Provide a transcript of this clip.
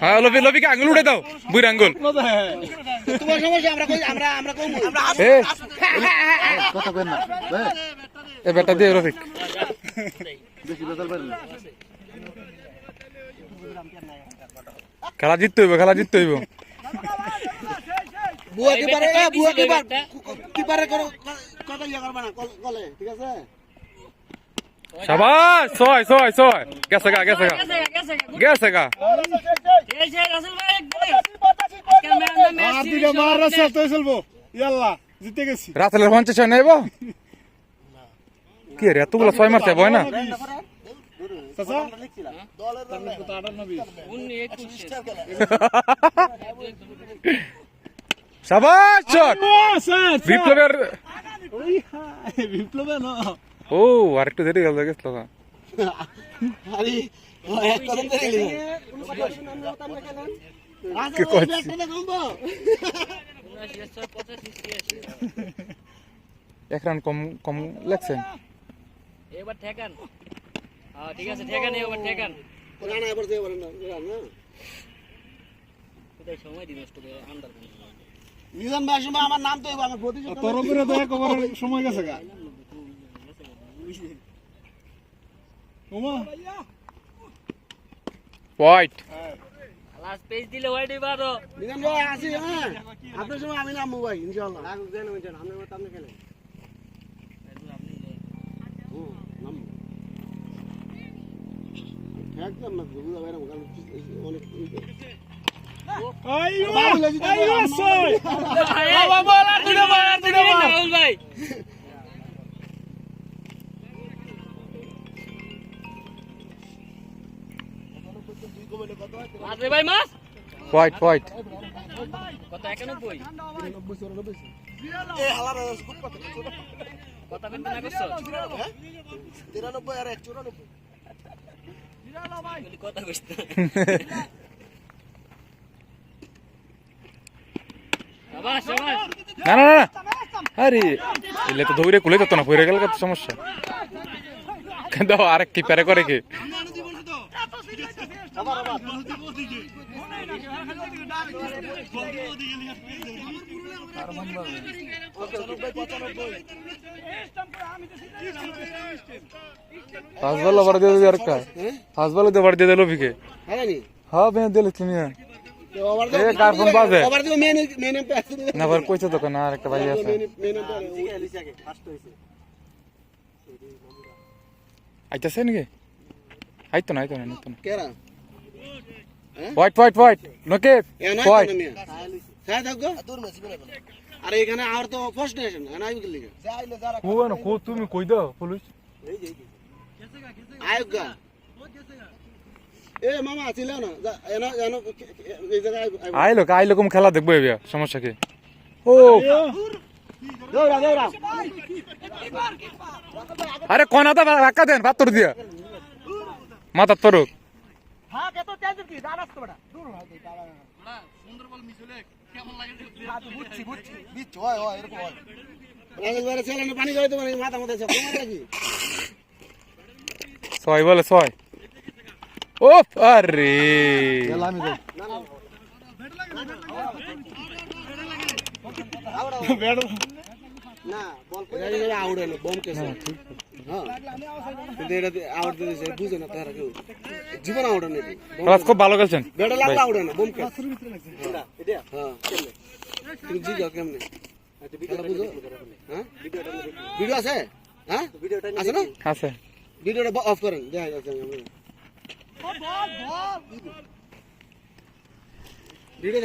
হ্যাঁ লবি দাও বুড়ি আঙ্গুল এ বেটা দিয়ে রফিক। খেলা জিততে হইব, খেলা জিততে হইব। বুয়া কি পারে বুয়া কি পারে কথা ইয়া করবা না কলে, ঠিক আছে? শাবাশ ছয় ছয় ছয় গেছে গা গেছে গা। গেছে গা রাসেলের পঞ্চাশ নেব? কি রে এতগুলো ছয় মারতে ভয় না? বিশ শাবাশ বিপ্লবের না। ও আরেকটু দেরি গেল গেছিল। আরে এক কদম ধরে গেলি কি করছিস? এক রান কম কম লাগছেন এবার ঠেকান। হ্যাঁ ঠিক আছে ঠেকান এবার ঠেকান। রানা এবার দিয়ে না না কোথায় সময় দিন নষ্ট করে আন্ডার মিজান ভাই আমার নাম তো আমার প্রতি তোর উপরে তো একবার সময় গেছে গা। হোয়াইট লাস্ট পেজ দিলে ওয়াইড বারো মিজান ভাই আসি হ্যাঁ। আপনার সময় আমি নামবো ভাই ইনশাআল্লাহ। রাখুক দেন ওই আপনি মত আপনি খেলেন একদম না বুঝা বাইরে কারণ অনেক আইয়ো আইয়ো আমার- বাবা বল আর দুটো বল আর বল। ভাই। ভাই মাছ হোয়াইট হোয়াইট কত একানব্বই এ হালার খুব কত কত না করছ তিরানব্বই আর কথা কইছ শাবাশ শাবাশ না না না। আরে, এলে তো দৌড়ে কুলে যেত না, পড়ে গেল কত সমস্যা। দাও আরেক কি প্যারে করে কি? পাঁচ বল ওভার দিয়ে দিবি আরেকটা পাঁচ বল ওভার দিয়ে দিল ভিকে হ্যাঁ নি হ্যাঁ বেন দিল তুমি তো ওভার এ কার ফোন বাজে ওভার দিও মেন মেন এম্পায়ার তুমি না বার কইছে তো কেন আরেকটা ভাই আছে মেন মেন এম্পায়ার লিসা কে ফার্স্ট হইছে আইতাছে নাকি আইতো না আইতো না আইতো না কেরা হোয়াইট হোয়াইট হোয়াইট নকে হোয়াইট সাই থাকো। আরে এখানে আর তো ফার্স্ট নেশন না আইব লিগে। যাইলে যারা কো না কো তুমি কই দাও পুলিশ? আয়োগা এ মামা ছিল না? যা- এনা এনা এই জায়গায় আইব আইলো আইলো কম খেলা দেখব এবিয়া সমস্যা কি? ও। দৌড়া দৌড়া। আরে কোনাটা রাখা দেন পাত্তর দিয়া। মাথা তরুক হ্যাঁ কত তেজ কি দাঁড়াস তো বড়া দূর ভাই বুঝছি বুঝছি। বিচ হয় হয় এরকম হয়। বাইরে ছেলে পানি খাইতে পারে মাথা কি ছয় বলে ছয়। আরে। আমি না বল। আউট হলো বম কেস হ্যাঁ। খুব ভালো খেলছেন। কেস হ্যাঁ হ্যাঁ ভিডিও আছে? হ্যাঁ? আছে না? আছে। ভিডিওটা অফ করেন। দেখা যাচ্ছে ভিডিও